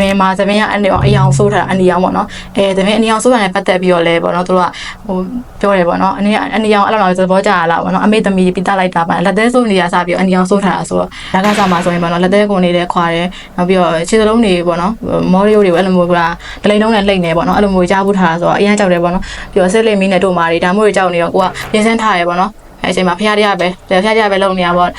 ပင်မှာသပင်ကအနီအောင်အယောင်ဆိုးထားတာအနီအောင်ပေါ့နော်အဲသပင်အနီအောင်ဆိုးတာနဲ့ပတ်သက်ပြီးတော့လဲပေါ့နော်သူတို့ကဟိုပြောတယ်ပေါ့နော်အနီအနီအောင်အဲ့လိုမျိုးသဘောကျလာပေါ့နော်အမေသမီးပြတလိုက်တာပါလက်သေးဆိုးနေရစပြီးတော့အနီအောင်ဆိုးထားတာဆိုတော့လက်ကစားမှာဆိုရင်ပေါ့နော်လက်သေးကုန်နေလဲခွာတယ်နောက်ပြီးတော့ခြေစလုံးတွေပေါ့နော်မော်ရီယိုတွေအဲ့လိုမျိုးကဒလိန်လုံးနဲ့လှိမ့်နေပေါ့နော်အဲ့လိုမျိုးကြားဖို့ထားတာဆိုတော့အရင်ကြောက်တယ်ပေါ့နော်ပြီးတော့ဆစ်လိမ့်မီနဲ့တို့မာတွေဒါမျိုးတွေကြောက်နေတော့ကိုကပြင်ဆင်ထားရပေါ့နော် အဲ့အချိန်မှာဖះတရားပဲဖះတရားပဲလုံနေရပေါ့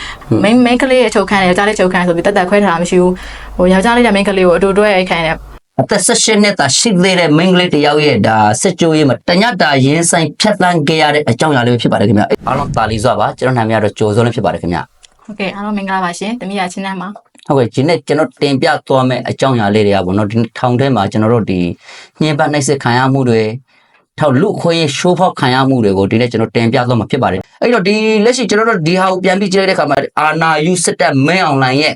main main ကလေးရဲ့ချုပ်ခန်းတယ်ယောက်ျားလေးချုပ်ခန်းဆိုပြီးတက်တက်ခွဲထားတာမရှိဘူးဟိုယောက်ျားလေးက main ကလေးကိုအတူတွဲအိတ်ခံတယ်အသက်16နှစ်သာရှိသေးတဲ့မိန်းကလေးတစ်ယောက်ရဲ့ဒါစစ်ကြိုးရေးမှာတညတာရင်းဆိုင်ဖြတ်တန်းခဲ့ရတဲ့အကြောင်းအရာလေးပဲဖြစ်ပါတယ်ခင်ဗျအားလုံးတာလီစွာပါကျွန်တော်နာမည်ကတော့ဂျိုစုံလေးဖြစ်ပါတယ်ခင်ဗျဟုတ်ကဲ့အားလုံးမင်္ဂလာပါရှင်တမီးရချင်းနှမ်းပါဟုတ်ကဲ့ဒီနေ့ကျွန်တော်တင်ပြသွားမယ့်အကြောင်းအရာလေးတွေကပေါ့နော်ဒီထောင်ထဲမှာကျွန်တော်တို့ဒီညှဉ်းပန်းနှိပ်စက်ခံရမှုတွေထောက်လူခွေးရှိုးဖောက်ခံရမှုတွေကိုဒီနေ့ကျွန်တော်တင်ပြသွားမှာဖြစ်ပါတယ် အဲ့တော့ဒီလက်ရှိကျွန်တော်တို့ဒီဟာကိုပြန်ပြီးကြည့်လိုက်တဲ့အခါမှာအာနာယူစစ်တပ်မင်းအွန်လိုင်းရဲ့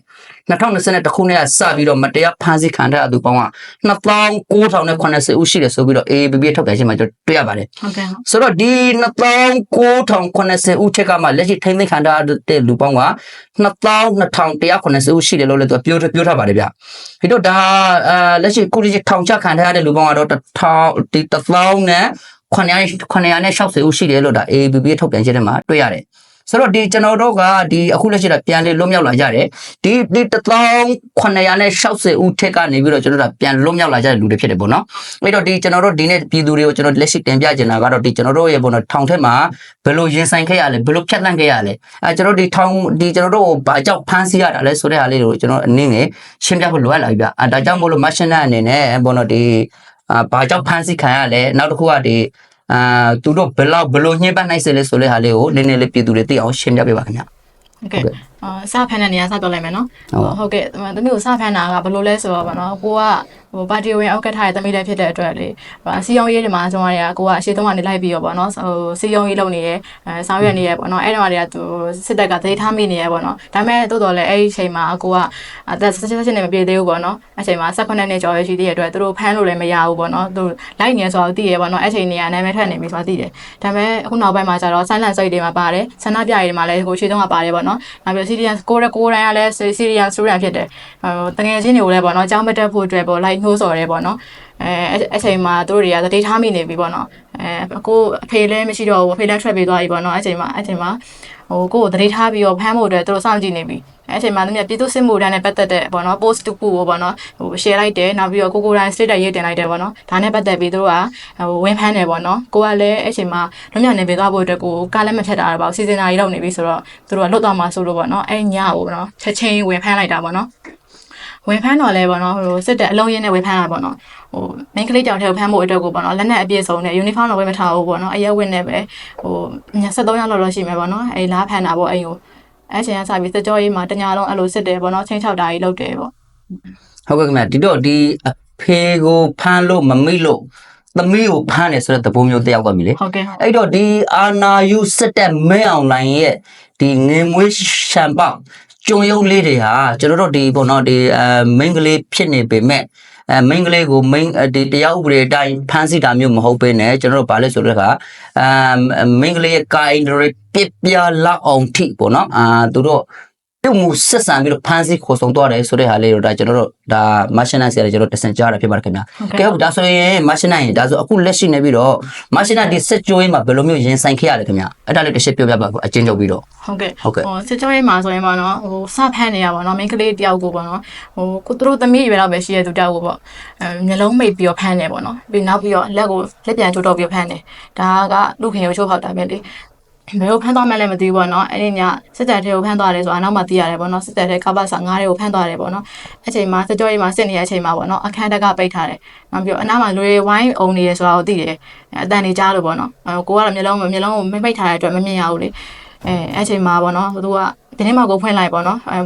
2021ခုနှစ်ကစပြီးတော့မတရားဖမ်းဆီးခံထားတဲ့သူပေါင်းက2980ဦးရှိတယ်ဆိုပြီးတော့ AABB ထုတ်ပြန်ခြင်းမှာကျွန်တော်တွေ့ရပါတယ်ဟုတ်ကဲ့ဟုတ်ဆိုတော့ဒီ2980ဦးချက်ကမှလက်ရှိထိမ့်သိမ်းခံထားတဲ့လူပေါင်းက2280ဦးရှိတယ်လို့လည်းသူကပြောပြောထားပါတယ်ဗျ။ဒီတော့ဒါအာလက်ရှိကုရီထောင်ချခံထားရတဲ့လူပေါင်းကတော့1000ဒီ1000နဲ့ 900 960ဦးရှိတယ်လို့ဒါ ABB ထုတ်ပြန်ချက်ထဲမှာတွေ့ရတယ်။ဆိုတော့ဒီကျွန်တော်တို့ကဒီအခုလက်ရှိကပြန်လေလွတ်မြောက်လာကြတယ်ဒီဒီ1960ဦးထက်ကနေပြီးတော့ကျွန်တော်တို့ကပြန်လွတ်မြောက်လာကြတဲ့လူတွေဖြစ်တယ်ပေါ့နော်အဲ့တော့ဒီကျွန်တော်တို့ဒီနေ့ပြည်သူတွေကိုကျွန်တော်လက်ရှိတင်ပြချင်တာကတော့ဒီကျွန်တော်တို့ရဲ့ပေါ့နော်ထောင်ထက်မှာဘယ်လိုရင်ဆိုင်ခဲ့ရလဲဘယ်လိုဖြတ်သန်းခဲ့ရလဲအဲကျွန်တော်တို့ဒီထောင်ဒီကျွန်တော်တို့ကိုဘာကြောင့်ဖမ်းဆီးရတာလဲဆိုတဲ့ဟာလေးတွေကိုကျွန်တော်အနေနဲ့ရှင်းပြဖို့လိုအပ်လာပြီဗျအဲဒါကြောင့်မို့လို့မရှင်နာအနေနဲ့ပေါ့နော်ဒီအာ ဘာကြောင့်ဖမ်းဆီးခံရလဲနောက်တစ်ခုကဒီအာသူတို့ဘယ်လောက်ဘယ်လိုညှင်းပန်းနိုင်စေလဲဆိုတဲ့ဟာလေးကိုနည်းနည်းလေးပြည်သူတွေသိအောင်ရှင်းပြပေးပါခင်ဗျဟုတ်ကဲ့ အာစဖန်တဲ့နေရာစပြောလိုက်မယ်နော်ဟုတ်ဟုတ်ကဲ့တမီးကိုစဖန်တာကဘယ်လိုလဲဆိုတော့ဗောနော်ကိုကဟိုပါတီဝင်အောက်ကထားတဲ့တမီးလည်းဖြစ်တဲ့အတွက်လေစီယုံရေးတွေမှာကျွန်တော်တွေကကိုကအရှိသုံးကနေလိုက်ပြီးတော့ဗောနော်ဟိုစီယုံရေးလုပ်နေရဲအဲဆောင်ရွက်နေရဲဗောနော်အဲ့တော့တွေကသူစစ်တပ်ကသိထားမိနေရဲဗောနော်ဒါပေမဲ့တိုးတော်လည်းအဲ့ဒီအချိန်မှာကိုကအသက်ဆက်ဆက်နဲ့မပြေသေးဘူးဗောနော်အဲ့ချိန်မှာ18နှစ်ကျော်ရရှိသေးတဲ့အတွက်သူတို့ဖမ်းလို့လည်းမရဘူးဗောနော်သူလိုက်နေဆိုတော့သိရဲဗောနော်အဲ့ချိန်နေကနာမည်ထွက်နေပြီဆိုတာသိတယ်ဒါပေမဲ့အခုနောက်ပိုင်းမှာကျတော့ silent စိတ်တွေမှာပါတယ်ဆန္ဒပြရေးတွေမှာလည်းကိုရှိသုံးကပါတယ်ဗောနော်နောက်ပြီး serious ကိုရကိုတိုင်းကလည်း serious student ဖြစ်တယ်ဟိုတကယ်ချင်းတွေကိုလည်းဗောနော်အကြောင်းမတက်ဖို့အတွက်ဗောလိုက်နှိုးဆော်ရဲဗောနော်အဲအချိန်မှာသူတို့တွေကတတိထားမိနေပြီဗောနော်အဲကိုအဖေလည်းမရှိတော့ဘူးအဖေလည်းထွက်ပြေးသွားပြီဗောနော်အချိန်မှာအချိန်မှာဟိုကိုကိုတတိထားပြီးတော့ဖမ်းဖို့အတွက်သူတို့စောင့်ကြည့်နေပြီ အဲအချိန်မှာသူများပြည်သူစစ်မှုထမ်းနဲ့ပတ်သက်တဲ့ဗောနော် post တစ်ခုကိုဗောနော်ဟို share လိုက်တယ်နောက်ပြီးတော့ကိုကိုတိုင်း state ရေးတင်လိုက်တယ်ဗောနော်ဒါနဲ့ပတ်သက်ပြီးသူတို့ကဟိုဝင်ဖမ်းတယ်ဗောနော်ကိုကလည်းအချိန်မှာလွတ်မြောက်နေပြေးသွားဖို့အတွက်ကိုကားလည်းမထက်တာတော့စီစဉ်တာကြီးလုပ်နေပြီဆိုတော့သူတို့ကလွတ်သွားမှာဆိုလို့ဗောနော်အဲညကိုဗောနော်ချက်ချင်းဝင်ဖမ်းလိုက်တာဗောနော်ဝင်ဖမ်းတော့လဲပေါ့နော်ဟိုစစ်တဲ့အလုံးရင်းနဲ့ဝင်ဖမ်းတာပေါ့နော်ဟို main ကလေးကြောင်ထဲကိုဖမ်းဖို့အတွက်ကိုပေါ့နော်လက်နက်အပြည့်စုံနဲ့ uniform တော့ဝယ်မထားဘူးပေါ့နော်အရက်ဝတ်နဲ့ပဲဟို73ရောက်လောက်တော့ရှိမယ်ပေါ့နော်အဲလားဖမ်းတာပေါ့အဲဟို အဲချိန်ကစပြီးစကြောရေးမှာတညာလုံးအဲ့လိုစစ်တယ်ပေါ့နော်ချင်းချောက်တာကြီးလုပ်တယ်ပေါ့ဟုတ်ကဲ့ခင်ဗျာဒီတော့ဒီအဖေကိုဖမ်းလို့မမိလို့သမီးကိုဖမ်းတယ်ဆိုတဲ့သဘောမျိုးတယောက်သွားပြီလေဟုတ်ကဲ့ဟုတ်အဲ့တော့ဒီအာနာယူစစ်တပ်မဲအွန်လိုင်းရဲ့ဒီငွေမွေးရှမ်ပေါကျုံရုပ်လေးတွေဟာကျွန်တော်တို့ဒီပေါ့နော်ဒီအဲမိန်းကလေးဖြစ်နေပေမဲ့ အဲမိန်းကလေးကိုမိန်းဒီတရားဥပဒေအတိုင်းဖမ်းဆီးတာမျိုးမဟုတ်ဘဲနဲ့ကျွန်တော်တို့ဗာလဲဆိုတော့ကအဲမိန်းကလေးရဲ့ကာယတွေပြစ်ပြလောက်အောင်ထိပေါ့နော်အာသူတို့ ပြုတ်မှုဆက်ဆံပြီးတော့ဖမ်းဆီးခေါ်ဆောင်သွားတယ်ဆိုတဲ့ဟာလေးတော့ဒါကျွန်တော်တို့ဒါမရှင်နိုင်ဆရာကျွန်တော်တဆန်ကြားတာဖြစ်ပါတယ်ခင်ဗျာဟုတ်ကဲကဲ့ဟုတ်ဒါဆိုရင်မရှင်းနိုင်ရင်ဒါဆိုအခုလက်ရှိနေပြီးတော့မရှင်းနိုင်ဒီစက်ကြိုးရေးမှာဘယ်လိုမျိုးရင်ဆိုင်ခဲ့ရလဲခင်ဗျအဲ့ဒါလေးတစ်ချက်ပြောပြပါအချင်းချုပ်ပြီးတော့ဟုတ်ကဲ့ဟုတ်ကဲ့ဟိုစစ်ကြောရေးမှာဆိုရင်ပေါ့နော်ဟိုစဖမ်းနေရပါတော့ main ကလေးတယောက်ကိုပေါ့နော်ဟိုကိုသူတို့သမီးရွယ်တော့ပဲရှိရသူတယောက်ကိုပေါ့အဲမျိုးလုံးမိတ်ပြီးတော့ဖမ်းတယ်ပေါ့နော်ပြီးနောက်ပြီးတော့လက်ကိုလက်ပြန်ချိုးတော့ပြီးဖမ်းတယ်ဒါကလူခင်ကိုချိုးဖောက်တာပဲလေ ဘယ်လိုဖမ်းသွားမှလည်းမသိဘူးပေါ့နော်အဲ့ဒီညစစ်တပ်တွေကိုဖမ်းသွားတယ်ဆိုတာနောက်မှသိရတယ်ပေါ့နော်စစ်တပ်တွေကပတ်စာငားတွေကိုဖမ်းသွားတယ်ပေါ့နော်အချိန်မှာစစ်ကြောရေးမှာစစ်နေတဲ့အချိန်မှာပေါ့နော်အခန်းတက်ကပိတ်ထားတယ်နောက်ပြီးတော့အနားမှာလူတွေဝိုင်းအောင်နေရဆိုတာကိုသိတယ်အတန်နေကြားလို့ပေါ့နော်အဲကိုကတော့မျိုးလုံးမျိုးလုံးကိုမိတ်ပိတ်ထားတဲ့အတွက်မမြင်ရဘူးလေအဲအဲ့ချိန်မှာပေါ့နော်သူကတင်းမောက်ကိုဖွင့်လိုက်ပေါ့နော်အဲ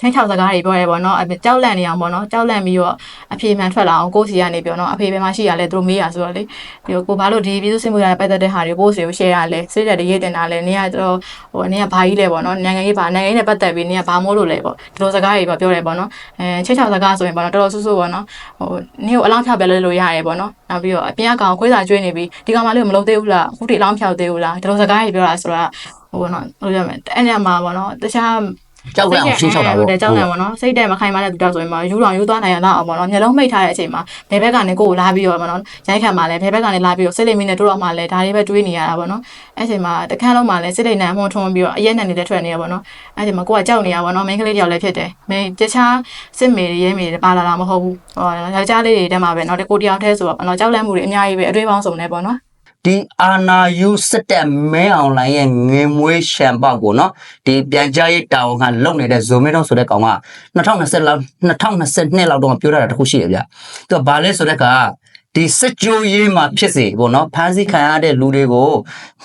ချင်းချောက်စကားတွေပြောရဲပေါ့နော်အကြောက်လန့်နေအောင်ပေါ့နော်ကြောက်လန့်ပြီးတော့အဖေမှန်ထွက်လာအောင်ကိုယ်စီကနေပြောနော်အဖေဘယ်မှာရှိရလဲသူတို့မေးရဆိုတော့လေပြီးတော့ကိုဘာလို့ဒီပြည်သူစစ်မှုရပတ်သက်တဲ့ဟာတွေပို့စီကို share ရလဲစစ်တဲ့ရေးတင်တာလဲနေကတော့ဟိုနေကဘာကြီးလဲပေါ့နော်နိုင်ငံရေးဘာနိုင်ငံရေးနဲ့ပတ်သက်ပြီးနေကဘာမိုးလို့လဲပေါ့ဒီလိုစကားတွေပေါ့ပြောရဲပေါ့နော်အဲချင်းချောက်စကားဆိုရင်ပေါ့နော်တော်တော်ဆူဆူပေါ့နော်ဟိုနေကိုအလောင်းဖြောက်ပြလဲလို့ရတယ်ပေါ့နော်နောက်ပြီးတော့အပြင်ကကောင်ခွေးစာကျွေးနေပြီးဒီကောင်မလေးကိုမလုပ်သေးဘူးလားအခုထိအလောင်းဖြောက်သေးဘူးလားဒီလိုစကားတွေပြောတာဆိုတော့ဟိုနော်လို့ရမယ်အဲ့ညမှာပေါ့နော်တခြား ကြောက်လန့်အောင်ရှင်းချောက်တာပေါ့တယ်ကြောက်လန့်ပေါ့နော်စိတ်တဲ့မခိုင်မတဲ့သူတောက်ဆိုရင်မှယူတော်ယူသွားနိုင်ရတော့ပေါ့နော်မျိုးလုံးမိတ်ထားတဲ့အချိန်မှာဘယ်ဘက်ကနေကိုယ်ကိုလာပြီးတော့ပေါ့နော်ရိုက်ခံမှာလဲဘယ်ဘက်ကနေလာပြီးတော့စိတ်လိမ့်မင်းနဲ့တို့တော့မှလဲဒါလေးပဲတွေးနေရတာပေါ့နော်အဲ့ချိန်မှာတခန်းလုံးမှာလဲစိတ်လိမ့်နဲ့အမွန်ထွန်းပြီးတော့အရက်နဲ့နေတဲ့ထွက်နေရပေါ့နော်အဲ့ချိန်မှာကိုကကြောက်နေရပေါ့နော်မိန်းကလေးတယောက်လည်းဖြစ်တယ်မင်းတခြားစစ်မေတွေရဲမေတွေပါလာတာမဟုတ်ဘူးဟောယောက်ျားလေးတွေတဲမှာပဲနော်ကိုတယောက်တည်းဆိုတော့ပေါ့နော်ကြောက်လန့်မှုတွေအများကြီးပဲအတွေ့အပေါင်းစုံနေပေါ့နော် ဒီအာနာယူစစ်တက်မဲအွန်လိုင်းရဲ့ငွေမွေးရှမ်ပေါက်ကိုနော်ဒီပြန်ကြားရေးတာဝန်ခံလုပ်နေတဲ့ဇိုမင်းတော့ဆိုတဲ့ကောင်က2020လောက်2022လောက်တော့ပြောတာတခုရှိတယ်ဗျသူကဘာလဲဆိုတဲ့ကဒီစစ်ကြိုးရေးမှာဖြစ်စေပေါ့နော်ဖမ်းဆီးခံရတဲ့လူတွေကို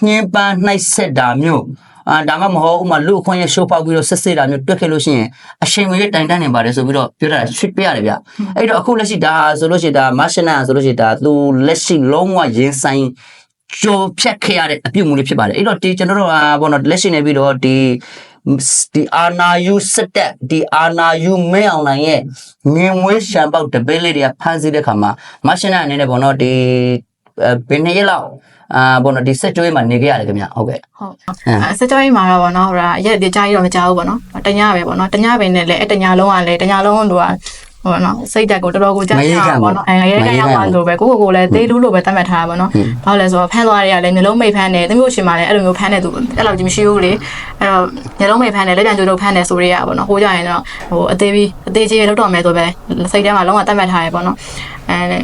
ညှင်းပန်းနှိုက်ဆက်တာမျိုးအာဒါမှမဟုတ်ဥမာလူအခွင့်ရရှိုးပေါက်ပြီးတော့စစ်စစ်တာမျိုးတွက်ခဲ့လို့ရှိရင်အချိန်မရွေးတိုင်တန်းနေပါတယ်ဆိုပြီးတော့ပြောတာဆွပြရတယ်ဗျအဲ့တော့အခုလက်ရှိဒါဆိုလို့ရှိရင်ဒါမရှင်နာဆိုလို့ရှိရင်ဒါသူလက်ရှိလုံးဝရင်ဆိုင် ကြိုဖြတ်ခဲ့ရတဲ့အပြုတ်မှုလေးဖြစ်ပါတယ်အဲ့တော့ဒီကျွန်တော်တို့အာဘောနော်လက်ရှိနေပြီးတော့ဒီဒီအာနာယူစက်တက်ဒီအာနာယူမဲအွန်လိုင်းရဲ့ငင်ဝဲရှမ်ပေါက်တပင်းလေးတွေကဖမ်းဆီးတဲ့ခါမှာမရှင်နာအနေနဲ့ဘောနော်ဒီအဲဘယ်နှစ်ရက်လောက်အာဘောနော်ဒီစက်ကြွေးမှာနေခဲ့ရတယ်ခင်ဗျဟုတ်ကဲ့ဟုတ်အဲစကြောင်းကြီးမှာတော့ဗောနော်ဟိုဒါရက်ဒီကြားကြီးတော့မကြောက်ဘူးဗောနော်တညပဲဗောနော်တညပဲနဲ့လည်းအတညလုံးကလည်းတညလုံးတို့က ဟိုနော်စိတ်တက်ကိုတော်တော်ကိုကြားရတာဗောနော်အဲရဲကရောက်ပါလို့ပဲကိုကိုကိုလည်းသေးလူလို့ပဲတတ်မှတ်ထားတာဗောနော်ဘာလို့လဲဆိုတော့ဖမ်းသွားရတဲ့ကလည်းမျိုးလုံးမိတ်ဖမ်းတယ်တမျိုးရှင်မှာလည်းအဲ့လိုမျိုးဖမ်းတဲ့သူအဲ့လိုကြီးမရှိဘူးလေအဲ့တော့မျိုးလုံးမိတ်ဖမ်းတယ်လက်ပြန်ကြိုးတို့ဖမ်းတယ်ဆိုရဲရဗောနော်ဟိုကြရင်တော့ဟိုအသေးပြီးအသေးကြီးလောက်တော့မယ်ဆိုပဲစိတ်ထဲမှာလုံးဝတတ်မှတ်ထားရဗောနော်အဲ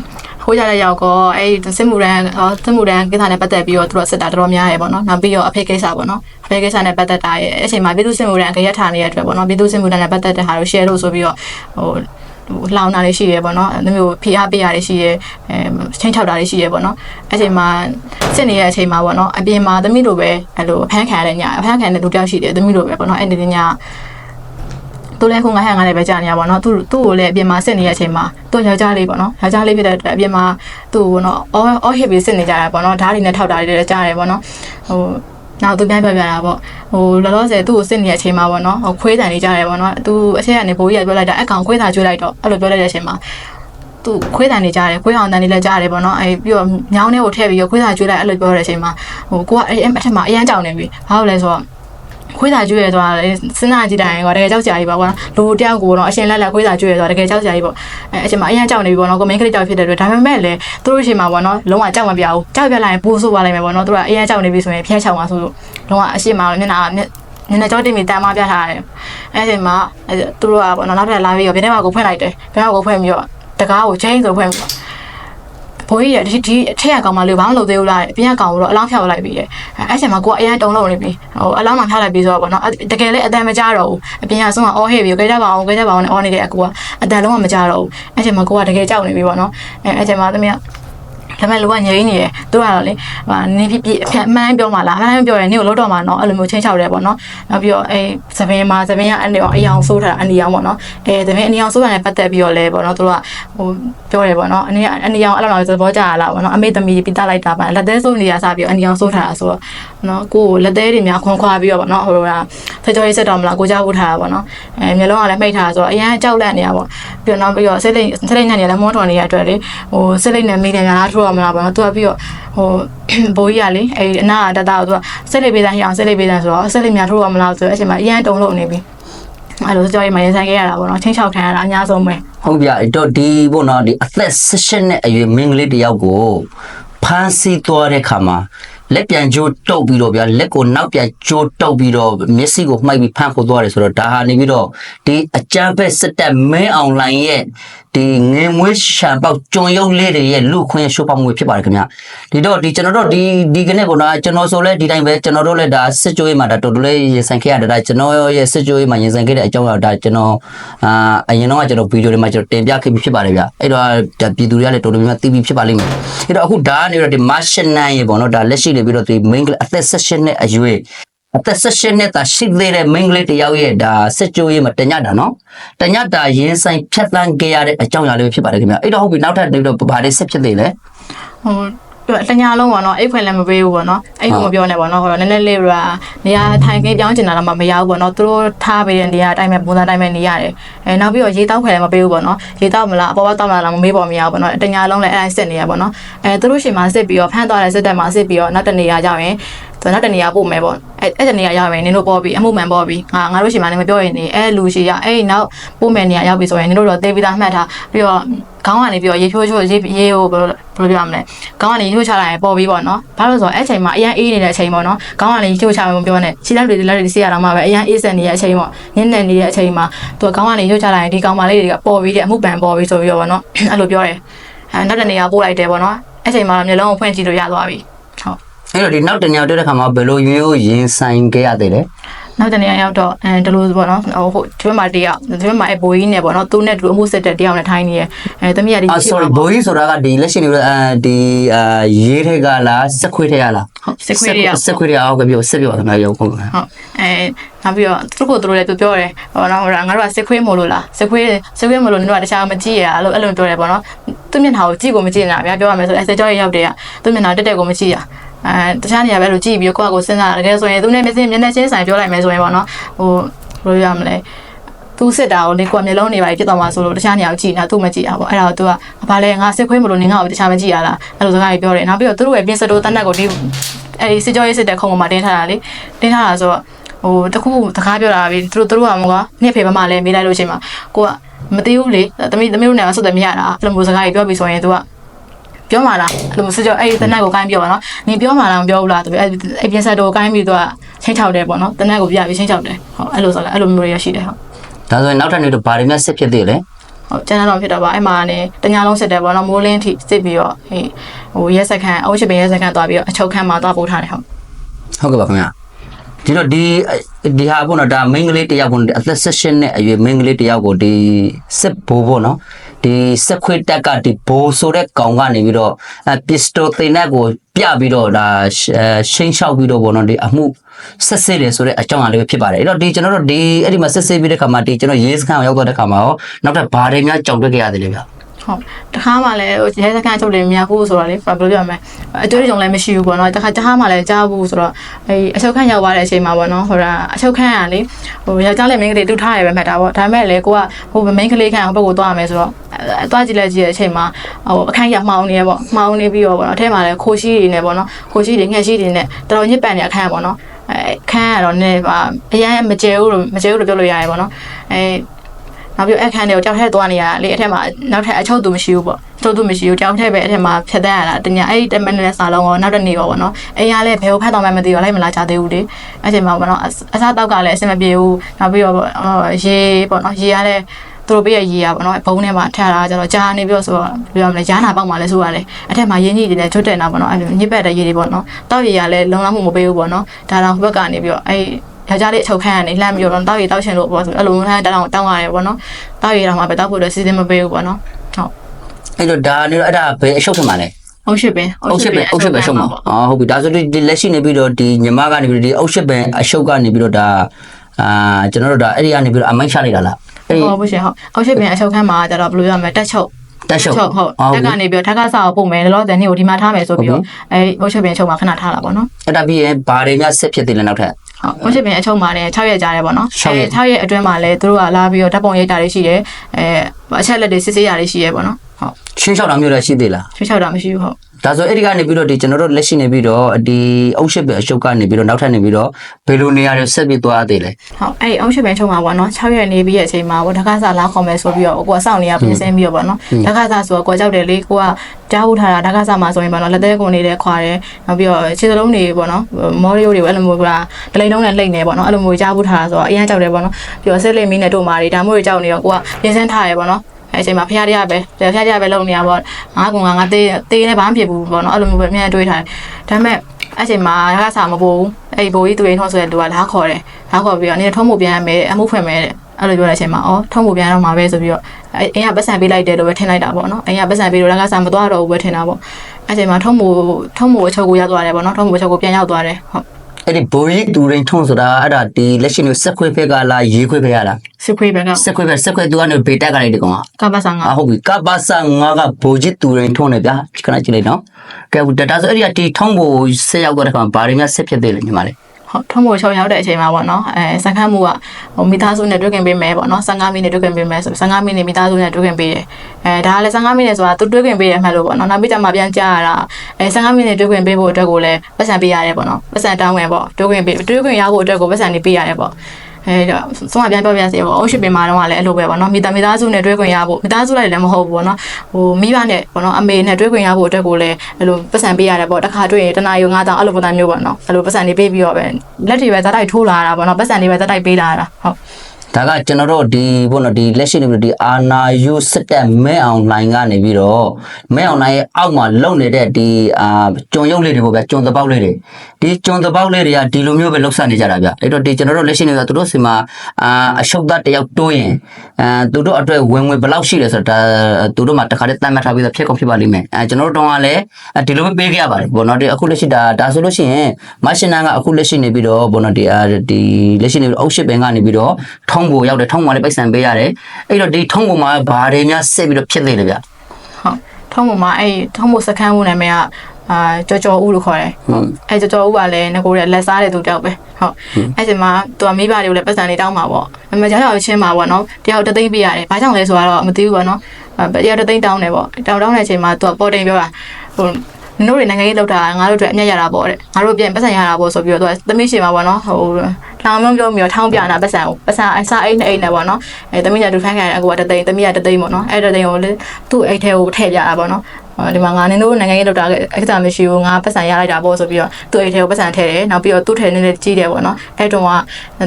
ခိုးကြတဲ့ရောက်ကောအဲ့စစ်မှုရန်စစ်မှုရန်ကိစ္စနဲ့ပတ်သက်ပြီးတော့သူတို့စစ်တာတော်တော်များရယ်ပေါ့နော်နောက်ပြီးတော့အဖေကိစ္စပေါ့နော်အဖေကိစ္စနဲ့ပတ်သက်တာရဲ့အချိန်မှာပြည်သူစစ်မှုရန်ကြရက်ထားနေတဲ့အတွက်ပေါ့နော်ပြည်သူစစ်မှုရန်နဲ့ပတ်သက်တဲ့ဟာကို share လို့ဆိုပြီးတော့ဟို ဟိုလှောင်တာလေးရှိရဲပေါ့နော်အဲမျိုးဖိအားပေးရလေးရှိရဲအဲချင်းချောက်တာလေးရှိရဲပေါ့နော်အဲ့ချိန်မှာစစ်နေတဲ့အချိန်မှာပေါ့နော်အပြင်မှာသမီးတို့ပဲအဲ့လိုအဖမ်းခံရတဲ့ညအဖမ်းခံတဲ့လူတယောက်ရှိတယ်သမီးတို့ပဲပေါ့နော်အဲ့ဒီညသူလည်းခုငါဟန်ငါလည်းပဲကြာနေရပါတော့သူသူ့ကိုလည်းအပြင်မှာစစ်နေတဲ့အချိန်မှာသူယောက်ျားလေးပေါ့နော်ယောက်ျားလေးဖြစ်တဲ့အတွက်အပြင်မှာသူ့ကိုနော်အော်အော်ဟစ်ပြီးစစ်နေကြတာပေါ့နော်ဓာတ်တွေနဲ့ထောက်တာတွေလည်းကြားတယ်ပေါ့နော်ဟို နောက်သူပြန်ပြပြတာပေါ့ဟိုလောလောဆယ်သူ့ကိုစစ်နေတဲ့အချိန်မှာပေါ့နော်ဟိုခွေးတန်လေးကြားတယ်ပေါ့နော်သူအထက်ကနေဘိုးကြီးကပြောလိုက်တာအကောင်ခွေးသာကျွေးလိုက်တော့အဲ့လိုပြောလိုက်တဲ့အချိန်မှာသူခွေးတန်နေကြားတယ်ခွေးအောင်တန်လေးလည်းကြားတယ်ပေါ့နော်အဲပြီးတော့ညောင်းထဲကိုထည့်ပြီးတော့ခွေးသာကျွေးလိုက်အဲ့လိုပြောတဲ့အချိန်မှာဟိုကိုကအဲ့အထက်မှာအရန်ကြောင်နေပြီဘာလို့လဲဆိုတော့ ခွေးသာကျွေးရသွားတယ်စဉ်းစားကြည့်တိုင်းကွာတကယ်ကြောက်ကြရည်ပါကွာလူတယောက်ကိုတော့အရှင်လက်လက်ခွေးသာကျွေးရသွားတကယ်ကြောက်ကြရည်ပေါ့အဲအချိန်မှာအရင်ကြောက်နေပြီပေါ့နော်ကိုမင်းကလေးကြောက်ဖြစ်တဲ့အတွက်ဒါပေမဲ့လည်းသူတို့အချိန်မှာပေါ့နော်လုံးဝကြောက်မပြဘူးကြောက်ပြလိုက်ရင်ပိုးဆိုးသွားလိုက်မယ်ပေါ့နော်သူတို့ကအရင်ကြောက်နေပြီဆိုရင်ဖျက်ချောင်ပါဆိုလို့လုံးဝအရှိမမျက်နှာမျက်နည်းနည်းကြောက်တင်ပြီးတမ်းမပြထားတယ်အဲအချိန်မှာသူတို့ကပေါ့နော်နောက်ထပ်လာပြီးတော့ဘယ်ထဲမှာကိုဖွင့်လိုက်တယ်ဘယ်မှာကိုဖွင့်ပြီးတော့တကားကိုချင်းဆိုဖွင့်ပြီး ဘိုးကြီးဒီဒီအထက်ကကောင်မလေးဘာမှမလုပ်သေးဘူးလားအပြင်ကကောင်ကိုတော့အလောင်းဖြောက်လိုက်ပြီးတယ်အဲအဲ့ချိန်မှာကိုကအရင်တုံးလုံးနေပြီဟိုအလောင်းမှဖြောက်လိုက်ပြီးဆိုတော့ပေါ့နော်တကယ်လည်းအတန်မကြတော့ဘူးအပြင်ကဆုံးကအော်ဟေ့ပြီးကြကြပါအောင်ကြကြပါအောင်နဲ့အော်နေတဲ့အကူကအတန်လုံးဝမကြတော့ဘူးအဲ့ချိန်မှာကိုကတကယ်ကြောက်နေပြီပေါ့နော်အဲအဲ့ချိန်မှာသမီးက ဒါပေမဲ့လူကငြိမ်းနေတယ်သူကတော့လေဟာနေပြပြအဖြတ်အမှန်ပြောမှလားအမှန်ပြောရင်နေကိုလို့တော့မှာနော်အဲ့လိုမျိုးချင်းချောက်တယ်ပေါ့နော်နောက်ပြီးတော့အဲသပင်းမှာသပင်းကအန်ဒီအောင်အယောင်ဆိုးထားတာအန်ဒီအောင်ပေါ့နော်အဲသပင်းအန်ဒီအောင်ဆိုးတာနဲ့ပတ်သက်ပြီးတော့လဲပေါ့နော်သူတို့ကဟိုပြောတယ်ပေါ့နော်အန်ဒီအန်ဒီအောင်အဲ့လိုမျိုးသဘောကျလာပေါ့နော်အမေသမီးပြတာလိုက်တာပါလက်သေးဆိုးနေရစပြီးတော့အန်ဒီအောင်ဆိုးထားတာဆိုတော့ နော်ကိုကိုလက်သေးတွေများခွန်ခွာပြီးတော့ပေါ့နော်ဟိုကဖကြောရေးဆက်တော်မလားကိုကြောက်ဖို့ထားတာပေါ့နော်အဲမျိုးလုံးကလည်းမှိတ်ထားဆိုတော့အရန်ကြောက်လန့်နေရပေါ့ပြီးတော့နောက်ပြီးတော့စိတ်လိမ်စိတ်လိမ်ညံ့နေလည်းမွန်းတော်နေရအတွက်လေဟိုစိတ်လိမ်နဲ့မိနေများလားထိုးရမလားပေါ့နော်သူကပြီးတော့ဟိုဘိုးကြီးကလေအဲအနာတတကိုသူကစိတ်လိမ်ပေးတဲ့ဟိအောင်စိတ်လိမ်ပေးတဲ့ဆိုတော့စိတ်လိမ်များထိုးရမလားဆိုတော့အချိန်မှာအရန်တုံလို့နေပြီအဲ့လိုကြောက်ရမှရင်ဆိုင်ခဲ့ရတာပေါ့နော်ချင်းချောက်ခံရတာအများဆုံးပဲဟုတ်ဗျအဲ့တော့ဒီဘောနော်ဒီအသက်16နဲ့အရွယ်မင်းကလေးတစ်ယောက်ကိုဖမ်းဆီးသွားတဲ့ခါမှာ လက်ပြန်ကြိုးတုပ်ပြီးတော့ဗျာလက်ကိုနောက်ပြန်ကြိုးတုပ်ပြီးတော့မျက်စိကိုမှိုက်ပြီးဖမ်းဖို့သွားတယ်ဆိုတော့ဒါဟာနေပြီးတော့ဒီအကြမ်းဖက်စစ်တပ်မင်းအွန်လိုင်းရဲ့ဒီငင်မွေးရှာပေါက်ကြုံရုပ်လေးတွေရဲ့လူခွင့်ရှိုးပေါက်မှုဖြစ်ပါတယ်ခင်ဗျဒီတော့ဒီကျွန်တော်တို့ဒီဒီကနေ့ပေါ့နော်ကျွန်တော်ဆိုလဲဒီတိုင်းပဲကျွန်တော်တို့လည်းဒါစစ်ကြိုးရေးမှာဒါတော်တော်လေးရင်ဆိုင်ခဲ့ရတယ်ဒါကျွန်တော်ရဲ့စစ်ကြိုးရေးမှာရင်ဆိုင်ခဲ့တဲ့အကြောင်းအရာဒါကျွန်တော်အာအရင်တော့ကကျွန်တော်ဗီဒီယိုတွေမှာကျွန်တော်တင်ပြခဲ့ပြီးဖြစ်ပါတယ်ဗျအဲ့တော့ဒါပြည်သူတွေကလည်းတော်တော်များများသိပြီးဖြစ်ပါလိမ့်မယ်အဲ့တော့အခုဒါကနေတော့ဒီ Martian 9ရေပေါ့နော်ဒါလက်ရှိနေပြီးတော့ဒီ main အသက်16နဲ့အရွယ်အသက်16နှစ်သာရှိသေးတဲ့မိန်းကလေးတစ်ယောက်ရဲ့ဒါစစ်ကြိုးရေးမှာတညတာနော်တညတာရင်ဆိုင်ဖြတ်တန်းခဲ့ရတဲ့အကြောင်းအရာလေးပဲဖြစ်ပါတယ်ခင်ဗျအဲ့တော့ဟုတ်ပြီနောက်ထပ်ဒီတော့ဘာတွေဆက်ဖြစ်သေးလဲဟို တညာလုံးပေါ့နော်အိတ်ခွင်လည်းမပေးဘူးပေါ့နော်အိတ်ကိုမပြောနဲ့ပေါ့နော်ဟိုတော့နည်းနည်းလေးရာနေရာထိုင်ခင်းပြောင်းကျင်တာတော့မရဘူးပေါ့နော်သူတို့ထားပေးတဲ့နေရာအတိုင်းပဲပုံစံတိုင်းပဲနေရတယ်အဲနောက်ပြီးတော့ရေတောက်ခွင်လည်းမပေးဘူးပေါ့နော်ရေတောက်မလားအပေါ်ဘက်တောက်မလားမမေးပေါ်မရဘူးပေါ့နော်တညာလုံးလည်းအဲ့ဒါစစ်နေရပေါ့နော်အဲသူတို့ရှင်မှာစစ်ပြီးတော့ဖမ်းသွားတဲ့စစ်တပ်မှာစစ်ပြီးတော့နောက်တနေရာရောက်ရင် ဆိုတော့နောက်တနေရာပို့မယ်ပေါ့အဲအဲ့တနေရာရောက်ရင်နင်တို့ပေါ်ပြီးအမှုမှန်ပေါ်ပြီးငါငါတို့ရှင်မှာလည်းမပြောရင်နေအဲလူရှိရအဲ့နောက်ပို့မယ်နေရာရောက်ပြီဆိုရင်နင်တို့တော့တေးပြီးသားမှတ်ထားပြီးတော့ခေါင်းကနေပြီးတော့ရေဖြိုးချိုးရေရေကိုဘယ်လိုဘယ်လိုပြောရမလဲခေါင်းကနေရေဖြိုးချလိုက်ရင်ပေါ်ပြီးပေါ့နော်ဘာလို့လဲဆိုတော့အဲ့ချိန်မှာအရင်အေးနေတဲ့အချိန်ပေါ့နော်ခေါင်းကနေရေဖြိုးချမှမပြောနဲ့ခြေလက်တွေလက်တွေစီးရတော့မှပဲအရင်အေးဆက်နေတဲ့အချိန်ပေါ့ညနေနေတဲ့အချိန်မှာသူကခေါင်းကနေရေဖြိုးချလိုက်ရင်ဒီကောင်မလေးတွေကပေါ်ပြီးတဲ့အမှုပန်ပေါ်ပြီးဆိုပြီးတော့ပေါ့နော်အဲ့လိုပြောတယ်အဲနောက်တနေရာပို့လိုက်တယ်ပေါ့နော်အဲ့ချိန်မှာမျိုးလုံးကိုဖွင့်ကြည့်လို့ရသွားပြီဟုတ် အဲ့တော့ဒီနောက်တညတွေ့တဲ့ခါမှာဘယ်လိုမျိုးရင်ဆိုင်ခဲ့ရသေးလဲနောက်တနေရာရောက်တော့အဲဒီလိုပေါ့နော်ဟိုဟိုဒီဘက်မှာတယောက်ဒီဘက်မှာအဲဘိုးကြီးနဲ့ပေါ့နော်သူနဲ့တူအမှုစစ်တဲ့တယောက်နဲ့ထိုင်းနေရဲအဲသမီးကဒီအာ sorry ဘိုးကြီးဆိုတာကဒီလက်ရှိနေပြီးတော့အဲဒီအာရေးထက်ကလားစက်ခွေးထက်ကလားဟုတ်စစ်ခွေးတွေကစက်ခွေးထက်အောက်ကပြောစက်ပြောခင်ဗျာရုပ်ခုံးဟုတ်အဲနောက်ပြီးတော့သူတို့ကိုသူတို့လည်းပြောပြောတယ်ဟောနော်ဟိုငါတို့ကစစ်ခွေးမို့လို့လားစစ်ခွေးစစ်ခွေးမို့လို့နင်တို့ကတခြားမကြည့်ရအဲ့လိုအဲ့လိုပြောတယ်ပေါ့နော်သူမျက်နှာကိုကြည့်ကိုမကြည့်နေတာဗျာပြောရမယ်ဆိုအဲစစ်ကြောရောက်တယ်ကသူမျက်နှာတက်တက်ကိုမကြည့်ရ အဲတခြားနေရာပဲလို့ကြည့်ပြီးကိုယ့်ကိုစဉ်းစားတကယ်ဆိုရင်သူနဲ့မျက်စိမျက်နှာချင်းဆိုင်ပြောလိုက်မယ်ဆိုရင်ပေါ့နော်ဟိုဘယ်လိုရမလဲသူစစ်တာကိုလေကွာမျိုးလုံးနေပါဖြစ်သွားမှာဆိုလို့တခြားနေရာကိုကြည့်နေတာသူမကြည့်ရပါဘူးအဲ့ဒါကိုသူကဘာလဲငါစစ်ခွေးမလို့နေငါ့ကိုတခြားမကြည့်ရလားအဲ့လိုစကားကြီးပြောတယ်နောက်ပြီးတော့သူတို့ရဲ့ပြင်စတိုးတန်းတက်ကိုဒီအဲ့ဒီစစ်ကြောရေးစစ်တဲ့ခုံပေါ်မှာတင်းထားတာလေတင်းထားတာဆိုတော့ဟိုတခုတကားပြောတာပဲသူတို့သူတို့ကမကနှစ်ဖေမမလဲမေးလိုက်လို့ရှိရင်မှာကိုကမသိဘူးလေသမီးသမီးတို့နဲ့ဆက်တယ်မရတာအဲ့လိုမျိုးစကားကြီးပြောပြီးဆိုရင်သူက ပြောမှလားအဲ့လိုမျိုးစစ်ကြောအဲ့ဒီတနက်ကိုကိုင်းပြောပါနော်နင်ပြောမှလားမပြောဘူးလားသူအဲ့အဲ့ပြင်ဆက်တိုးကိုင်းပြီးသူကချင်းချောက်တယ်ပေါ့နော်တနက်ကိုပြပြီးချင်းချောက်တယ်ဟုတ်အဲ့လိုစကားအဲ့လိုမျိုးတွေရရှိတယ်ဟုတ်ဒါဆိုရင်နောက်ထပ်နေတော့ဘာတွေများဆက်ဖြစ်သေးလဲဟုတ်ကျန်တော့ဖြစ်တော့ပါအဲ့မှာねတညာလုံးစစ်တယ်ပေါ့နော်မိုးလင်းထိစစ်ပြီးတော့ဟေးဟိုရဲစခန်းအုပ်ချုပ်ပင်ရဲစခန်းသွားပြီးတော့အချုပ်ခန်းမှာသွားပို့ထားတယ်ဟုတ်ဟုတ်ကဲ့ပါခင်ဗျာဒီတော့ဒီဒီဟာပေါ့နော်ဒါမိန်းကလေးတယောက်ပေါ့အသက်16နဲ့အရွယ်မိန်းကလေးတယောက်ကိုဒီစစ်ဘိုးပေါ့နော် ဒီစက်ခွေးတက်ကဒီဘိုးဆိုတဲ့ကောင်ကနေပြီးတော့အဲပစ္စတိုတင်တဲ့ကိုပြပြီးတော့ဒါရှိန်လျှောက်ပြီးတော့ပေါ့နော်ဒီအမှုဆက်စစ်တယ်ဆိုတဲ့အကြောင်းအရာလေးပဲဖြစ်ပါတယ်အဲ့တော့ဒီကျွန်တော်တို့ဒီအဲ့ဒီမှာဆက်စစ်ပြီးတဲ့ခါမှာဒီကျွန်တော်ရေးစခန်းရောက်တော့တဲ့ခါမှာရောနောက်ထပ်ဘာတွေများကြောင်တွေ့ခဲ့ရသေးလဲဗျ ဟုတ်တခါမှလည်းဟိုရဲစခန်းချုပ်တယ်မရဘူးဆိုတော့လေဘာလို့ပြောရမလဲအတွေ့အကြုံလည်းမရှိဘူးပေါ့နော်တခါတခါမှလည်းကြားဘူးဆိုတော့အဲအချုပ်ခန်းရောက်သွားတဲ့အချိန်မှာပေါ့နော်ဟိုဒါအချုပ်ခန်းကလေဟိုယောက်ျားလေးမိန်းကလေးတူထားရပဲမှတ်တာပေါ့ဒါပေမဲ့လေကိုကဟိုမိန်းကလေးခန်းဟိုဘက်ကိုသွားရမယ်ဆိုတော့အဲသွားကြည့်လိုက်ကြည့်တဲ့အချိန်မှာဟိုအခန်းရမှောင်နေရပေါ့မှောင်နေပြီးတော့ပေါ့နော်အထဲမှာလည်းခိုးရှိတွေနဲ့ပေါ့နော်ခိုးရှိတွေငှက်ရှိတွေနဲ့တော်တော်ညစ်ပန်နေအခန်းပေါ့နော်အဲခန်းကတော့နည်းပါအရင်မကျဲဘူးလို့မကျဲဘူးလို့ပြောလို့ရတယ်ပေါ့နော်အဲ နောက်ပြီးအခန်းတွေကိုကြောက်ထက်သွားနေရတာလေအထက်မှာနောက်ထပ်အချုပ်သူမရှိဘူးပေါ့အချုပ်သူမရှိဘူးကြောက်ထက်ပဲအထက်မှာဖြတ်တန်းရတာတညာအဲ့ဒီ10မိနစ်နဲ့စာလုံးရောနောက်တစ်နေ့ရောပေါ့နော်အိမ်ကလည်းဘယ်ကိုဖတ်တော့မှမသိတော့လိုက်မလာကြသေးဘူးလေအဲ့ချိန်မှာပေါ့နော်အစားတောက်ကလည်းအဆင်မပြေဘူးနောက်ပြီးတော့ရေပေါ့နော်ရေကလည်းသူတို့ပြည့်ရရေရပေါ့နော်ဘုံထဲမှာထည့်တာကျတော့ဂျာနေပြီးတော့ဆိုတော့ပြောရမလဲဂျာနာပေါက်မှလည်းဆိုရတယ်အထက်မှာရင်းကြီးတွေနဲ့ချွတ်တယ်နာပေါ့နော်အဲ့လိုညစ်ပတ်တဲ့ရေတွေပေါ့နော်တောက်ရေကလည်းလုံလောက်မှုမပေးဘူးပေါ့နော်ဒါတော့ဟိုဘက်ကနေပြီးတော့အဲ့ ယောက်ျားလေးအချုပ်ခန်းကနေလှမ်းပြီးတော့တောက်ရီတောက်ရှင်လို့ပေါ့ဆိုအဲ့လိုလှမ်းတောင်းတောင်းရတယ်ပေါ့နော်တောက်ရီတော့မှပဲတောက်ဖို့လည်းစီစဉ်မပေးဘူးပေါ့နော်ဟုတ်အဲ့တော့ဒါနေတော့အဲ့ဒါဘယ်အရှုပ်ထင်ပါလဲအုတ်ရှိပင်အုတ်ရှစ်ပင်အုတ်ရှစ်ပင်ရှုံးမှာအော်ဟုတ်ပြီဒါဆိုဒီလက်ရှိနေပြီးတော့ဒီညီမကနေပြီးတော့ဒီအုတ်ရှစ်ပင်အရှုပ်ကနေပြီးတော့ဒါအာကျွန်တော်တို့ဒါအဲ့ဒီကနေပြီးတော့အမိုက်ချလိုက်တာလားအဲ့ဒီဟုတ်ဘူးရှင်ဟုတ်အုတ်ရှိပင်အချုပ်ခန်းမှာကျတော့ဘယ်လိုရမလဲတက်ချုပ်တက်ရှုပ်ချုပ်ဟုတ်တက်ကနေပြီးတော့ဓာတ်ကစာကိုပို့မယ်လောလောဆယ်နေ့ကိုဒီမှာထားမယ်ဆိုပြီးတော့အဲအုတ်ရှိပင်အချုပ်မှာခဏထားတာပေါ့နော်အဲ့ဒါပြီးရင်ဘာတွေများဆက်ဖြစ်သေးလဲနောက်ထပ် ဟုတ်အုတ်ရှိပင်အချုပ်မှာလည်း6ရက်ကြာတယ်ပေါ့နော်6ရက်6ရက်အတွင်းမှာလည်းသူတို့ကလာပြီးတော့ဓာတ်ပုံရိုက်တာတွေရှိတယ်အဲအချက်လက်တွေစစ်ဆေးတာတွေရှိရဲပေါ့နော်ဟုတ်ချင်းလျှောက်တာမျိုးလည်းရှိသေးလားချွတ်ချောက်တာမရှိဘူးဟုတ် ဒါဆိုအဲ့ဒီကနေပြီးတော့ဒီကျွန်တော်တို့လက်ရှိနေပြီးတော့ဒီအုတ်ရှစ်ပင်အရှုပ်ကနေပြီးတော့နောက်ထပ်နေပြီးတော့ဘယ်လိုနေရာတွေဆက်ပြီးသွားသေးလဲဟုတ်အဲ့ဒီအုံးရှိပင်ချုံမှာပေါ့နော်6ရက်နေပြီးရဲ့အချိန်မှာပေါ့ဓကစားလာခေါ်မယ်ဆိုပြီးတော့ကိုကစောင့်နေရပြင်ဆင်ပြီးတော့ပေါ့နော်ဓကစားဆိုတော့ကိုကြောက်တယ်လေကိုကကြားဟုတ်ထားတာဓကစားမှာဆိုရင်ပေါ့နော်လက်သေးကုန်နေတဲ့ခွာတယ်နောက်ပြီးတော့ခြေစလုံးတွေပေါ့နော်မော်ရီယိုတွေအဲ့လိုမျိုးကဒလိန်လုံးနဲ့လှိမ့်နေပေါ့နော်အဲ့လိုမျိုးကြားဟုတ်ထားတာဆိုတော့အရင်ကြောက်တယ်ပေါ့နော်ပြီးတော့ဆက်လိမ့်မီးနဲ့တို့မာတွေဒါမျိုးတွေကြောက်နေတော့ကိုကပြင်ဆင်ထားရပေါ့နော် အဲ့အချိန်မှာဖះတရားပဲဖះတရားပဲလုံနေရပေါ့ငါကငါငါတေးတေးနဲ့ဘာမှဖြစ်ဘူးပေါ့နော်အဲ့လိုမျိုးပဲအများကြီးတွေးထားတယ်ဒါပေမဲ့အဲ့ချိန်မှာရကစားမပိုးဘူးအဲ့ဒီဘိုးကြီးသူရင်ထုံးဆိုတဲ့လူကလာခေါ်တယ်လာခေါ်ပြီးတော့အနေနဲ့ထုံးမှုပြန်ရမယ်အမှုဖွင့်မယ်တဲ့အဲ့လိုပြောတဲ့အချိန်မှာအော်ထုံးမှုပြန်တော့မှာပဲဆိုပြီးတော့အဲ့အိမ်ကပတ်စံပေးလိုက်တယ်လို့ပဲထင်လိုက်တာပေါ့နော်အိမ်ကပတ်စံပေးလို့ရကစားမသွားတော့ဘူးပဲထင်တာပေါ့အဲ့ချိန်မှာထုံးမှုထုံးမှုအချုပ်ကိုရောက်သွားတယ်ပေါ့နော်ထုံးမှုအချုပ်ကိုပြန်ရောက်သွားတယ်ဟုတ် အဲ့ဒီဘိုးကြီးတူရင်ထုံးဆိုတာအဲ့ဒါဒီလက်ရှိမျိုးစက်ခွေဖက်ကလာရေးခွေဖက်ရလားစစ်ခွေးဘက်ကစက်ခွေဖက်စက်ခွေသူကနေဘေတက်ကလေးဒီကောင်ကကပ္ပဆာငါအဟုတ်ပြီကပ္ပစငါကဘိုးကြီးတူရင်ထုံးနေဗျာခဏကြည့်လိုက်နော်ကဲဒါဒါဆိုအဲ့ဒီကဒီထုံးကိုဆက်ရောက်တော့တဲ့ကောင်ဘာတွေများဆက်ဖြစ်သေးလဲညီမလေး ဟုတ်ထုံးဖို့ချုပ်ရောက်တဲ့အချိန်မှာပေါ့နော်အဲစကတ်မှုကဟိုမိသားစုနဲ့တွေ့ခင်ပေးမယ်ပေါ့နော်15မိနစ်တွေ့ခင်ပေးမယ်ဆို15မိနစ်မိသားစုနဲ့တွေ့ခင်ပေးတယ်အဲဒါကလည်း15မိနစ်ဆိုတာသူတွေ့ခင်ပေးရမှလို့ပေါ့နော်နောက်ပြီးကြမှာပြန်ကြားရတာအဲ15မိနစ်တွေ့ခင်ပေးဖို့အတွက်ကိုလည်းပတ်စံပေးရတယ်ပေါ့နော်ပတ်စံတောင်းဝင်ပေါ့တွေ့ခင်ပေးတွေ့ခင်ရဖို့အတွက်ကိုပတ်စံနေပေးရတယ်ပေါ့ အဲတော့ဆုံးမပြန်ပြောပြစီပေါ့အုပ်ရှိပင်မှာတော့လည်းအဲ့လိုပဲပေါ့နော်မိသားမိသားစုနဲ့တွေ့ခွင့်ရဖို့မိသားစုလိုက်လည်းမဟုတ်ဘူးပေါ့နော်ဟိုမိဘနဲ့ပေါ့နော်အမေနဲ့တွေ့ခွင့်ရဖို့အတွက်ကိုလည်းအဲ့လိုပတ်စံပေးရတယ်ပေါ့တစ်ခါတွေ့ရင်တနားယူ9000အဲ့လိုပုံစံမျိုးပေါ့နော်အဲ့လိုပတ်စံနေပေးပြီးတော့ပဲလက်တွေပဲဇာတ်တိုက်ထိုးလာတာပေါ့နော်ပတ်စံတွေပဲဇာတ်တိုက်ပေးလာတာဟုတ် ဒါကကျွန်တော်တို့ဒီဘုနော်ဒီလက်ရှိနေပြီးဒီအာနာယူစစ်တက်မဲအောင်လိုင်းကနေပြီးတော့မဲအောင်လိုင်းရဲ့အောက်မှာလုံနေတဲ့ဒီအာကြုံရုပ်လေးတွေပေါ့ဗျာကြုံတပေါက်လေးတွေဒီကြုံတပေါက်လေးတွေကဒီလိုမျိုးပဲလှုပ်ဆက်နေကြတာဗျအဲ့တော့ဒီကျွန်တော်တို့လက်ရှိနေကသူတို့စီမှာအာအရှုပ်သားတယောက်တိုးရင်အဲသူတို့အတွက်ဝင်ဝင်ဘယ်လောက်ရှိလဲဆိုတော့ဒါသူတို့မှာတခါတည်းတတ်မှတ်ထားပြီးတော့ဖြစ်ကုန်ဖြစ်ပါလိမ့်မယ်အဲကျွန်တော်တို့တောင်းကလည်းဒီလိုပဲပေးခဲ့ရပါတယ်ဘောနော်ဒီအခုလက်ရှိဒါဒါဆိုလို့ရှိရင်မရှင်နာကအခုလက်ရှိနေပြီးတော့ဘောနော်ဒီအာဒီလက်ရှိနေပြီးအုပ်ရှစ်ပင်ကနေပြီးတော့ထုံးဖို့ရောက်တယ်ထုံးပေါ်လည်းပိုက်ဆံပေးရတယ်အဲ့တော့ဒီထုံးပေါ်မှာဘာတွေများဆက်ပြီးတော့ဖြစ်သေးလဲဗျဟုတ်ထုံးပေါ်မှာအဲ့ထုံးပေါ်စခန်းမှုနာမည်ကအာကြော်ကြော်ဦးလို့ခေါ်တယ်ဟုတ်အဲ့ကြော်ကြော်ဦးကလည်းငကိုရဲ့လက်စားတဲ့သူတယောက်ပဲဟုတ်အဲ့ဒီမှာသူကမိဘတွေကိုလည်းပတ်စံလေးတောင်းမှာပေါ့အမေကြောင့်ရောက်ချင်းမှာပေါ့နော်တယောက်တသိမ့်ပေးရတယ်ဘာကြောင့်လဲဆိုတော့မသိဘူးပေါ့နော်အဲတယောက်တသိမ့်တောင်းတယ်ပေါ့တောင်းတောင်းတဲ့အချိန်မှာသူကပေါ်တင်ပြောတာဟို နင်တို့တွေနိုင်ငံရေးလောက်တာငါတို့အတွက်အမျက်ရတာပေါ့တဲ့ငါတို့ပြန်ပတ်စံရတာပေါ့ဆိုပြီးတော့သူကသမီးရှင်မှာပေါ့နော်ဟိုထောင်မျိုးပြောပြီးတော့ထောင်းပြနာပတ်စံကိုပတ်စံအစားအိတ်နဲ့အိတ်နဲ့ပေါ့နော်အဲသမီးကဒူဖိုင်းခိုင်အကူကတသိမ့်သမီးကတသိမ့်ပေါ့နော်အဲ့တသိမ့်ကိုလေသူ့အိတ်ထဲကိုထည့်ပြတာပေါ့နော်ဒီမှာငါနင်တို့နိုင်ငံရေးလောက်တာအဲ့ဒါမရှိဘူးငါပတ်စံရလိုက်တာပေါ့ဆိုပြီးတော့သူ့အိတ်ထဲကိုပတ်စံထည့်တယ်နောက်ပြီးတော့သူ့ထဲနည်းနည်းကြီးတယ်ပေါ့နော်အဲ့တုန်းက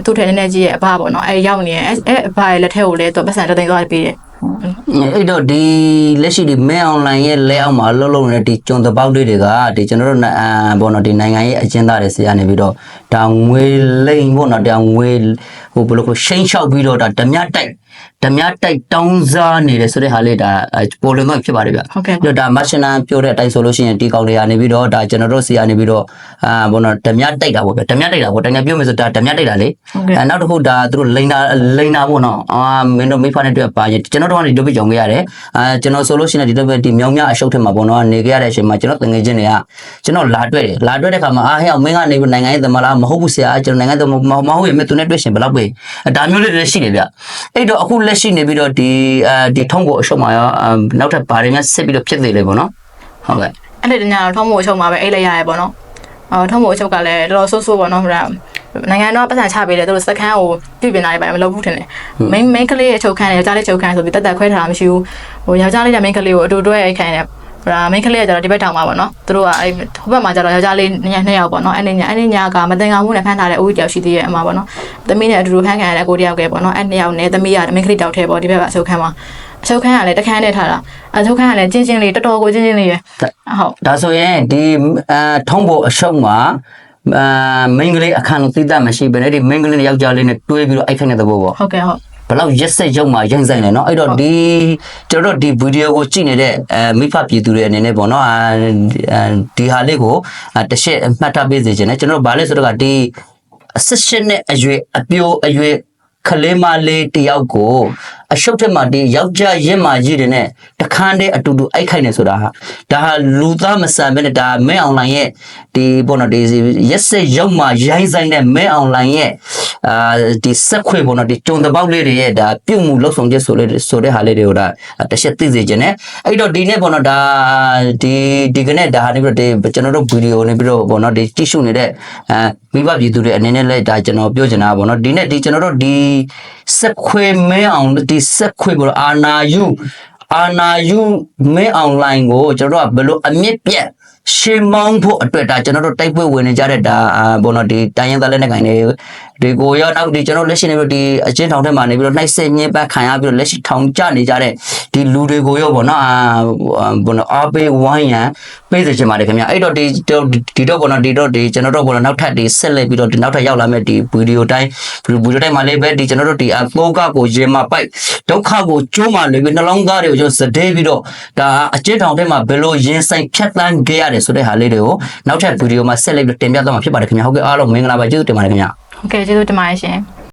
သူ့ထဲနည်းနည်းကြီးရဲ့အဘပေါ့နော်အဲ့ရောက်နေရဲ့အဲ့အဘရဲ့လက်ထဲကိုလည်းသူပတ်စံတသိမ့်သွားပြီးတယ် အဲ့တော့ဒီလက်ရှိဒီမဲအွန်လိုင်းရဲ့လက်အောက်မှာလှုပ်လှုပ်နေတဲ့ဒီကြုံတပေါက်လေးတွေကဒီကျွန်တော်တို့အာဘောနော်ဒီနိုင်ငံရဲ့အကျဉ်းသားတွေဆရာနေပြီးတော့ဒါငွေလိမ်ဘောနော်ဒါငွေဟိုဘယ်လိုကိုရှိန်လျှောက်ပြီးတော့ဒါဓမြတိုက် ဓမြတိုက်တောင်းစားနေတယ်ဆိုတဲ့ဟာလေးဒါပေါ်လွင်မှဖြစ်ပါတယ်ဗျဟုတ်ကဲ့ပြီးတော့ဒါမရှင်နာပြောတဲ့အတိုင်းဆိုလို့ရှိရင်ဒီကောင်တွေကနေပြီးတော့ဒါကျွန်တော်တို့ဆရာနေပြီးတော့အာဘောနော်ဓမြတိုက်တာပေါ့ဗျဓမြတိုက်တာပေါ့တကယ်ပြောမယ်ဆိုဒါဓမြတိုက်တာလေဟုတ်ကဲ့အဲနောက်တစ်ခုဒါသူတို့လိန်တာလိန်တာပေါ့နော်အာမင်းတို့မိဖနဲ့တွေ့ပါရင်ကျွန်တော်တို့ကနေတို့ပြကြုံခဲ့ရတယ်အာကျွန်တော်ဆိုလို့ရှိရင်ဒီလိုပဲဒီမြောင်မြအရှုပ်ထက်မှာပေါ့နော်နေခဲ့ရတဲ့အချိန်မှာကျွန်တော်တငယ်ချင်းတွေကကျွန်တော်လာတွေ့တယ်လာတွေ့တဲ့ခါမှာအာဟဲ့အောင်မင်းကနေပြီးနိုင်ငံရေးသမားလားမဟုတ်ဘူးဆရာကျွန်တော်နိုင်ငံရေးသမားမဟုတ်ရင်မင်းသူနဲ့တွေ့ရှင်ဘယ်လောက်ပဲအဲဒါမျိုးလေးတွေရှိတယ်ဗျအဲ့တော့အခုလက်ရှိနေပြီးတော့ဒီအဲဒီထုံးကိုအရှုပ်မှာရောအာနောက်ထပ်ဘာတွေများဆက်ပြီးတော့ဖြစ်သေးလဲပေါ့နော်ဟုတ်ကဲ့အဲ့ဒီတညာတော့ထုံးမို့အချုပ်မှာပဲအိတ်လိုက်ရတယ်ပေါ့နော်အော်ထုံးမို့အချုပ်ကလည်းတော်တော်ဆိုးဆိုးပေါ့နော်ဟိုကနိုင်ငံတော်ပတ်စံချပေးတယ်သူတို့စခန်းကိုပြည်ပြင်လာတယ်ပဲမလုပ်ဘူးထင်တယ် main main ကလေးရဲ့ချုပ်ခန်းတယ်ယောက်ျားလေးချုပ်ခန်းဆိုပြီးတက်တက်ခွဲထားတာမရှိဘူးဟိုယောက်ျားလေးက main ကလေးကိုအတူတူရဲ့အိတ်ခံတယ် ဟိုဒါ main ကလေးကကျတော့ဒီဘက်တောင်မှာပေါ့နော်သူတို့ကအဲ့ဟိုဘက်မှာကျတော့ယောက်ျားလေးညနှစ်ယောက်ပေါ့နော်အဲ့ဒီညအဲ့ဒီညကမတင်ကောင်မှုနဲ့ဖမ်းထားတဲ့အဦးတယောက်ရှိသေးရဲ့အမပေါ့နော်သမီးနဲ့အတူတူဖမ်းခံရတဲ့ကိုတယောက်ကပေါ့နော်အဲ့နှစ်ယောက်နဲ့သမီးက main ကလေးတောက်ထဲပေါ့ဒီဘက်ကအချုပ်ခန်းမှာအချုပ်ခန်းကလည်းတခန်းနဲ့ထားတာအချုပ်ခန်းကလည်းကျင်းချင်းလေးတော်တော်ကိုကျင်းချင်းလေးရယ်ဟုတ်ဒါဆိုရင်ဒီအဲထုံးဖို့အရှုံးမှာအာမင်္ဂလိအခန်းလုံးသိတတ်မရှိဘဲနဲ့ဒီမင်္ဂလိယောက်ျားလေးနဲ့တွဲပြီးတော့အိုက်ခိုင်းတဲ့သဘောပေါ့ဟုတ်ကဲ့ဟုတ် ဘယ်လောက်ရက်စက်ရုံမှာရင်ဆိုင်လဲเนาะအဲ့တော့ဒီကျွန်တော်တို့ဒီဗီဒီယိုကိုကြည့်နေတဲ့အဲမိဖပြည်သူတွေအနေနဲ့ပေါ့เนาะအာဒီဟာလေးကိုအာတစ်ချက်မှတ်ထားပေးစေချင်တယ်ကျွန်တော်တို့ဗာလဲဆိုတော့ကဒီအဆက်ရှင်နဲ့အရွယ်အပြိုအရွယ်ခလေးမလေးတယောက်ကို အရှုပ်ထက်မှဒီယောက်ျားရင့်မာရည်တွေနဲ့တခန်းတည်းအတူတူအိုက်ခိုက်နေဆိုတာဟာဒါဟာလူသားမဆန်ပဲနဲ့ဒါမဲအွန်လိုင်းရဲ့ဒီပေါ့နော်ဒီရက်စက်ရုံမှာရိုင်းဆိုင်တဲ့မဲအွန်လိုင်းရဲ့အာဒီစက်ခွေပေါ့နော်ဒီကြုံတပေါက်လေးတွေရဲ့ဒါပြုတ်မှုလောက်ဆောင်ချက်ဆိုလေဆိုတဲ့ဟာလေးတွေကိုဒါတစ်ချက်သိစေချင်တယ်အဲ့တော့ဒီနေ့ပေါ့နော်ဒါဒီဒီကနေ့ဒါဟာနေပြီးတော့ဒီကျွန်တော်တို့ဗီဒီယိုနေပြီးတော့ပေါ့နော်ဒီကြည့်ရှုနေတဲ့အဲမိဘပြည်သူတွေအနေနဲ့လည်းဒါကျွန်တော်ပြောချင်တာပေါ့နော်ဒီနေ့ဒီကျွန်တော်တို့ဒီစက်ခွေမဲအောင်ဒီစက်ခွေပေါ့အာနာယူအာနာယူမဲအွန်လိုင်းကိုကျွန်တော်တို့ကဘယ်လိုအမြင့်ပြတ်ရှင်းမောင်းဖို့အတွက်ဒါကျွန်တော်တို့တိုက်ပွဲဝင်နေကြတဲ့ဒါအာဘောနော်ဒီတိုင်းရင်းသားလက်နက်ကိုင်တွေ ဒီကိုရောနောက်ဒီကျွန်တော်လက်ရှိနေပြီးဒီအချင်းထောင်ထဲမှာနေပြီးတော့နှိုက်ဆက်ညှင်းပန်းခံရပြီးတော့လက်ရှိထောင်ကျနေကြတဲ့ဒီလူတွေကိုရောပေါ့နော်အာဘုနော်အားပေးဝိုင်းရန်ပေးစေချင်ပါတယ်ခင်ဗျအဲ့တော့ဒီဒီတော့ပေါ့နော်ဒီတော့ဒီကျွန်တော်တို့ပေါ့နော်နောက်ထပ်ဒီဆက်လက်ပြီးတော့ဒီနောက်ထပ်ရောက်လာမဲ့ဒီဗီဒီယိုတိုင်းဗီဒီယိုတိုင်းမှာလည်းပဲဒီကျွန်တော်တို့ဒီအပိုးကကိုရင်မပိုက်ဒုက္ခကိုကျိုးမှလွေပြီးနှလုံးသားတွေကိုကျွန်တော်စတဲ့ပြီးတော့ဒါအချင်းထောင်ထဲမှာဘယ်လိုရင်ဆိုင်ဖြတ်တန်းခဲ့ရတယ်ဆိုတဲ့ဟာလေးတွေကိုနောက်ထပ်ဗီဒီယိုမှာဆက်လက်ပြီးတင်ပြသွားမှာဖြစ်ပါတယ်ခင်ဗျဟုတ်ကဲ့အားလုံးမင်္ဂလာပါကျေးဇူးတင်ပါတယ်ခင်ဗျ ဟုတ်ကဲ့ကျေးဇူးတင်ပါတယ်ရှင်